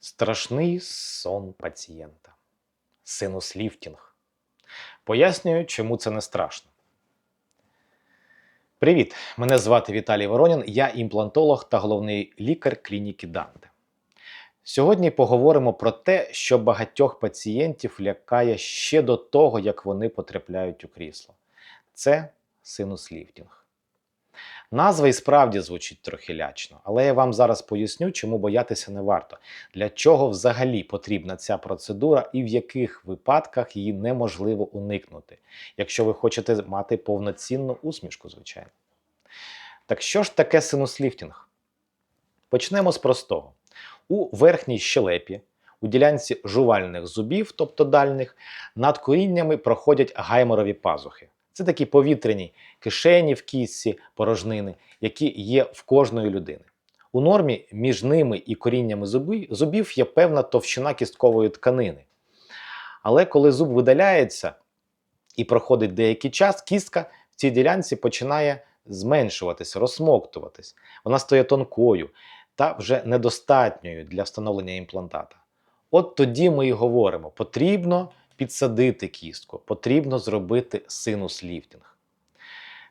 Страшний сон пацієнта. Синус-ліфтінг. Пояснюю, чому це не страшно. Привіт! Мене звати Віталій Воронін, я імплантолог та головний лікар клініки Данте. Сьогодні поговоримо про те, що багатьох пацієнтів лякає ще до того, як вони потрапляють у крісло. Це синус-ліфтінг. Назва і справді звучить трохи лячно, але я вам зараз поясню, чому боятися не варто, для чого взагалі потрібна ця процедура і в яких випадках її неможливо уникнути, якщо ви хочете мати повноцінну усмішку, звичайно. Так що ж таке синус-ліфтінг? Почнемо з простого. У верхній щелепі, у ділянці жувальних зубів, тобто дальних, над коріннями проходять гайморові пазухи. Це такі повітряні кишені в кістці, порожнини, які є в кожної людини. У нормі між ними і коріннями зубів є певна товщина кісткової тканини. Але коли зуб видаляється і проходить деякий час, кістка в цій ділянці починає зменшуватися, розсмоктуватись. Вона стає тонкою та вже недостатньою для встановлення імплантата. От тоді ми і говоримо: потрібно підсадити кістку, потрібно зробити синус-ліфтінг.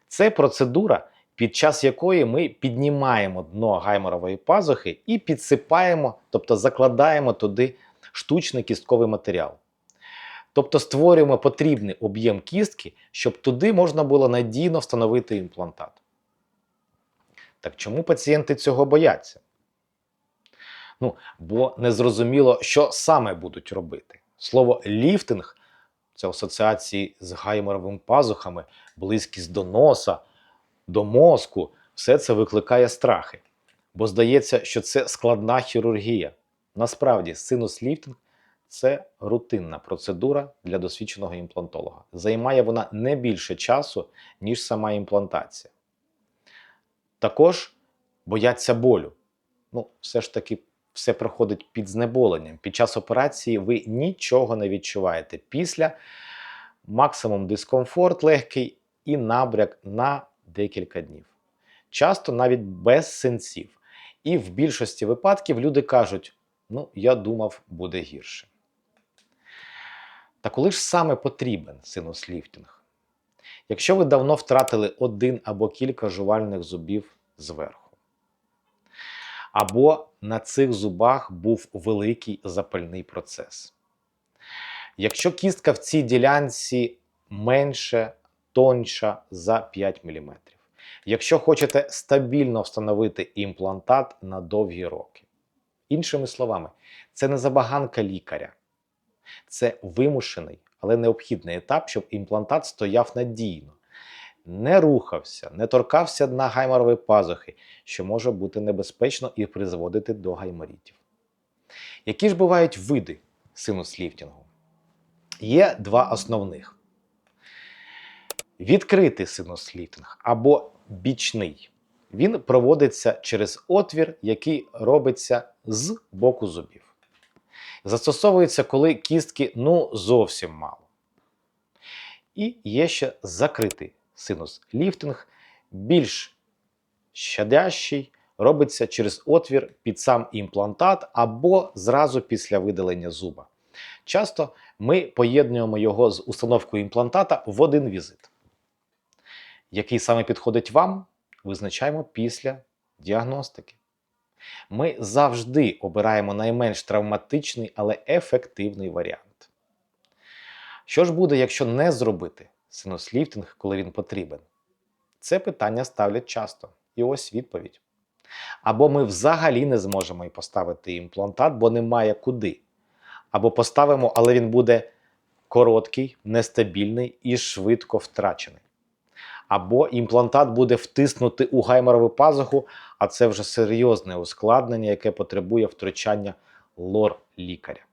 Це процедура, під час якої ми піднімаємо дно гайморової пазухи і підсипаємо, тобто закладаємо туди штучний кістковий матеріал. Тобто створюємо потрібний об'єм кістки, щоб туди можна було надійно встановити імплантат. Так чому пацієнти цього бояться? Ну, бо незрозуміло, що саме будуть робити. Слово ліфтинг це асоціації з гайморовими пазухами, близькість до носа, до мозку. Все це викликає страхи. Бо здається, що це складна хірургія. Насправді, синус-ліфтинг це рутинна процедура для досвідченого імплантолога. Займає вона не більше часу, ніж сама імплантація. Також бояться болю. Ну, все ж таки, все проходить під знеболенням. Під час операції ви нічого не відчуваєте. Після максимум дискомфорт легкий і набряк на декілька днів. Часто навіть без синців. І в більшості випадків люди кажуть: ну, я думав, буде гірше. Та коли ж саме потрібен синус-ліфтинг? Якщо ви давно втратили один або кілька жувальних зубів зверху, або на цих зубах був великий запальний процес. Якщо кістка в цій ділянці менше, тоньша за 5 мм. Якщо хочете стабільно встановити імплантат на довгі роки. Іншими словами, це не забаганка лікаря, це вимушений, але необхідний етап, щоб імплантат стояв надійно, не рухався, не торкався дна гайморової пазухи, що може бути небезпечно і призводити до гайморітів. Які ж бувають види синус-ліфтінгу? Є два основних: відкритий синус-ліфтинг або бічний. Він проводиться через отвір, який робиться з боку зубів. Застосовується, коли кістки ну зовсім мало. І є ще закритий синус-ліфтинг, більш щадящий, робиться через отвір під сам імплантат або зразу після видалення зуба. Часто ми поєднуємо його з установкою імплантата в один візит. Який саме підходить вам, визначаємо після діагностики. Ми завжди обираємо найменш травматичний, але ефективний варіант. Що ж буде, якщо не зробити синус-ліфтинг, коли він потрібен? Це питання ставлять часто. І ось відповідь. Або ми взагалі не зможемо і поставити імплантат, бо немає куди. Або поставимо, але він буде короткий, нестабільний і швидко втрачений. Або імплантат буде втиснути у гайморову пазуху, а це вже серйозне ускладнення, яке потребує втручання лор лікаря.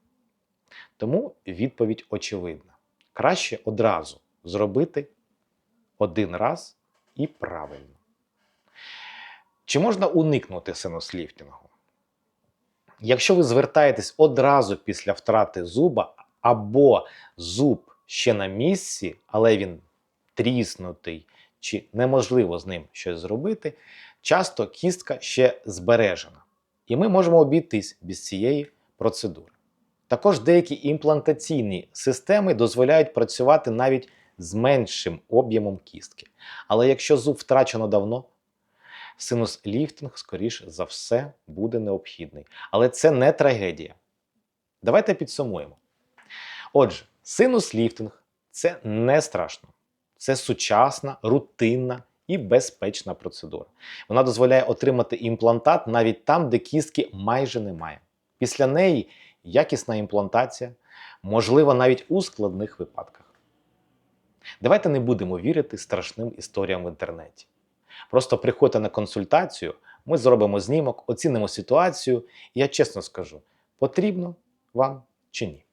Тому відповідь очевидна: краще одразу зробити один раз і правильно. Чи можна уникнути синус-ліфтингу? Якщо ви звертаєтесь одразу після втрати зуба, або зуб ще на місці, але він тріснутий, чи неможливо з ним щось зробити, часто кістка ще збережена. І ми можемо обійтись без цієї процедури. Також деякі імплантаційні системи дозволяють працювати навіть з меншим об'ємом кістки. Але якщо зуб втрачено давно, синус-ліфтинг, скоріш за все, буде необхідний. Але це не трагедія. Давайте підсумуємо. Отже, синус-ліфтинг це не страшно. Це сучасна, рутинна і безпечна процедура. Вона дозволяє отримати імплантат навіть там, де кістки майже немає. Після неї якісна імплантація, можлива навіть у складних випадках. Давайте не будемо вірити страшним історіям в інтернеті. Просто приходьте на консультацію, ми зробимо знімок, оцінимо ситуацію, і я чесно скажу, потрібно вам чи ні.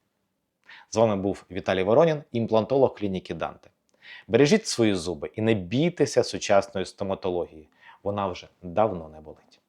З вами був Віталій Воронін, імплантолог клініки Данте. Бережіть свої зуби і не бійтеся сучасної стоматології. Вона вже давно не болить.